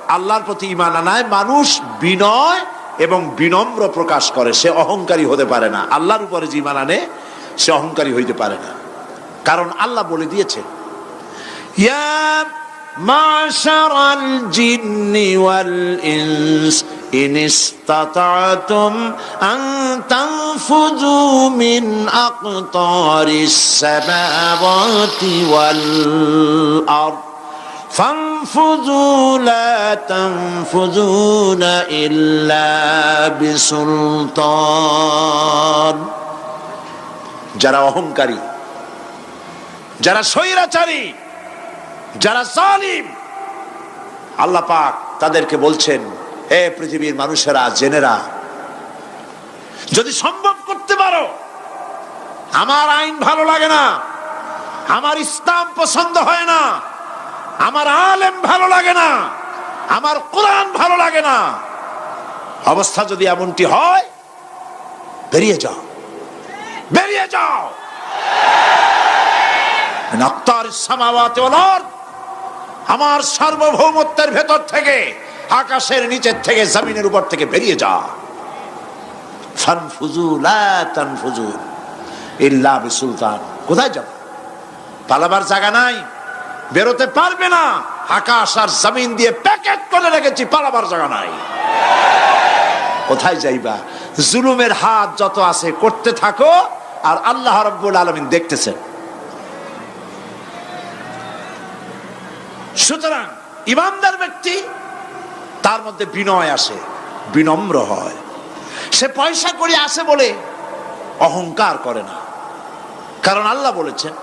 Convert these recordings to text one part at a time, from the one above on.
আল্লাহর প্রতি ইমান আনায় মানুষ বিনয় এবং বিনম্র প্রকাশ করে সে অহংকারী হতে পারে না আল্লাহর উপরে যে ইমান আনে সে অহংকারী হইতে পারে না কারণ আল্লাহ বলে দিয়েছে ইয়া معشر الجن والإنس إن استطعتم أن تنفذوا من أقطار السماوات والأرض فانفذوا لا تنفذون إلا بسلطان যারা অহংকারী যারা স্বৈরাচারী যারা জালিম আল্লাহ পাক তাদেরকে বলছেন হে পৃথিবীর মানুষেরা জেনেরা যদি সম্ভব করতে পারো আমার আইন ভালো লাগে না আমার ইসলাম পছন্দ হয় না আমার আলেম ভালো লাগে না, আমার কোরআন ভালো লাগে না। অবস্থা যদি এমনটি হয়, বেরিয়ে যাও। বেরিয়ে যাও। আমার সার্বভৌমত্বের ভেতর থেকে, আকাশের নিচের থেকে, জমিনের উপর থেকে বেরিয়ে যা ফানফুজু লা তানফুজু ইল্লা বিসুলতান। কোথায় যাব? পালাবার জায়গা নাই। বেরোতে পারবে না। আকাশ আর জমিন দিয়ে প্যাকেট করে রেখেছি, পালাবার জায়গা নাই। কোথায় যাইবা? জুলুমের হাত যত আছে, করতে থাকো, আর আল্লাহ রব্বুল আলমিন দেখতেছেন। সুতরাং, ইমানদার ব্যক্তি, তার মধ্যে বিনয় আসে, বিনম্র হয়। সে পয়সা করে আসে বলে অহংকার করে না। কারণ আল্লাহ বলেছেন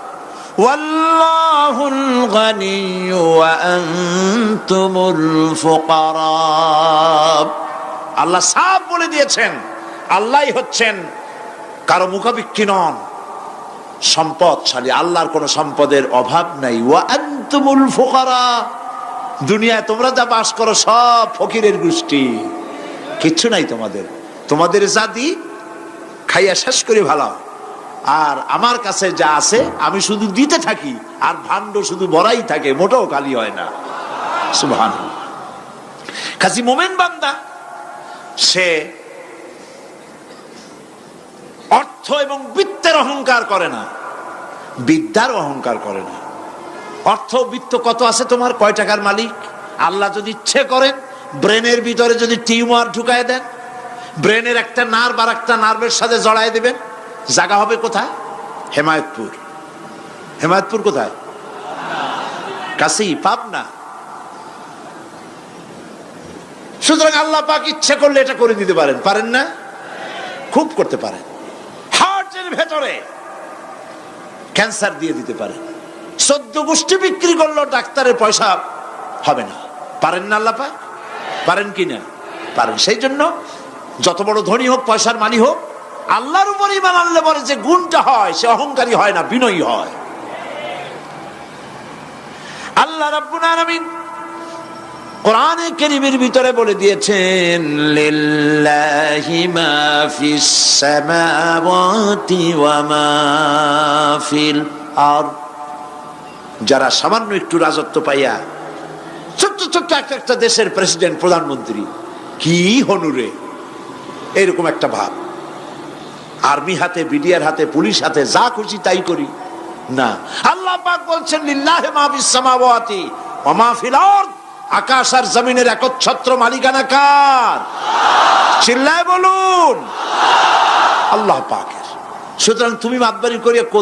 الغني وأنتم الفقراء আল্লাহ সাফ বলে দিয়েছেন আল্লাহই হচ্ছেন কারো মুখাবিক্ষি নন সম্পদশালী আল্লাহর কোন সম্পদের অভাব নাই ওয়া আনতুমুল ফুকারা দুনিয়ায় তোমরা যা বাস করো সব ফকিরের গোষ্ঠী কিচ্ছু নাই তোমাদের তোমাদের জাতি খাইয়া শেষ করে ভালো আর আমার কাছে যা আছে, আমি শুধু দিতে থাকি, আর ভাণ্ড শুধু ভরাই থাকে, মোটেও খালি হয় না। সুবহান কাজী মোমেন বান্দা, সে অর্থ এবং বৃত্তের অহংকার করে না, বিদ্যার অহংকার করে না। অর্থ বৃত্ত কত আছে তোমার? কয় টাকার মালিক? আল্লাহ যদি ইচ্ছে করেন, ব্রেনের ভিতরে যদি টিউমার ঢুকায় দেন, ব্রেনের একটা নার্ভ আর একটা নার্ভের সাথে জড়ায় দেবেন জায়গা হবে কোথায়? হেমায়তপুর। হেমায়তপুর কোথায়? কাছেই পাবনা। সুতরাং আল্লাহ পাক ইচ্ছে করলে এটা করে দিতে পারেন। পারেন না? খুব করতে পারেন। হার্টের ভেতরে ক্যান্সার দিয়ে দিতে পারেন। সদ্য গোষ্ঠী বিক্রি করল ডাক্তারের পয়সা হবে না। পারেন না আল্লাহ পাক? পারেন কি না? পারেন। সেই জন্য যত বড় ধনী হোক, পয়সার মানি হোক আল্লাহর উপর ইমান আনলে বলে যে গুণটা হয়, সে অহংকারী হয় না, বিনয়ী হয়। আল্লাহ রাব্বুল কোরআনে কেরিমের ভিতরে বলে দিয়েছেন যারা সামান্য একটু রাজত্ব পাইয়া ছোট্ট ছোট্ট একটা একটা দেশের প্রেসিডেন্ট, প্রধানমন্ত্রী, কি হনুরে এরকম একটা ভাব। আর্মি হাতে, বিডিআর হাতে, পুলিশ হাতে, যা খুশি তাই করি। না। আল্লাহ পাক বলছেন, লিল্লাহে মা ফিস সামাওয়াতি ওয়া মা ফিল আরদ। আকাশ আর জমিনের একচ্ছত্র মালিকানা কার? চিল্লায় বলুন। আল্লাহ পাকের। সুতরাং তুমি মাতবারি করিয়া